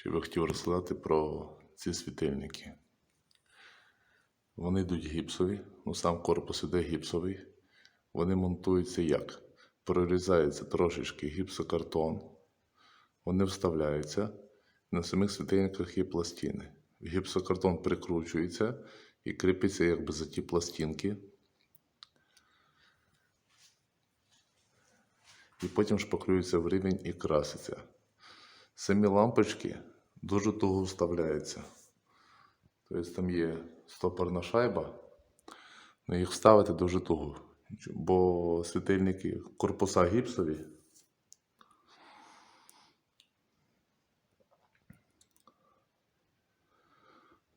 що би хотів розказати про ці світильники. Вони йдуть гіпсові, ну сам корпус іде гіпсовий. Вони монтуються як? Прорізається трошечки гіпсокартон, вони вставляються. На самих світильниках є пластини. Гіпсокартон прикручується і кріпиться якби за ті пластинки. І потім шпаклюється в рівень і краситься. Самі лампочки дуже туго вставляються. Тобто там є стопорна шайба, але їх вставити дуже туго. Бо світильники корпуса гіпсові.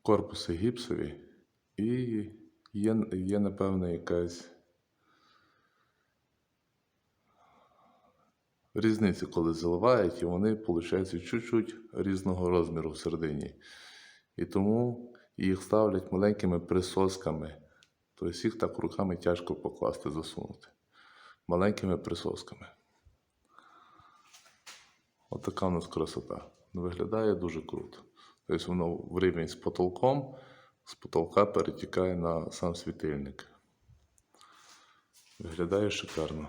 Корпуси гіпсові і є, є напевно, якась різниця, коли заливають, і вони, виходить, чуть-чуть різного розміру всередині. І тому їх ставлять маленькими присосками. Тобто їх так руками тяжко покласти, засунути. Маленькими присосками. От у нас красота. Виглядає дуже круто. Тобто воно в рівень з потолком, з потолка перетікає на сам світильник. Виглядає шикарно.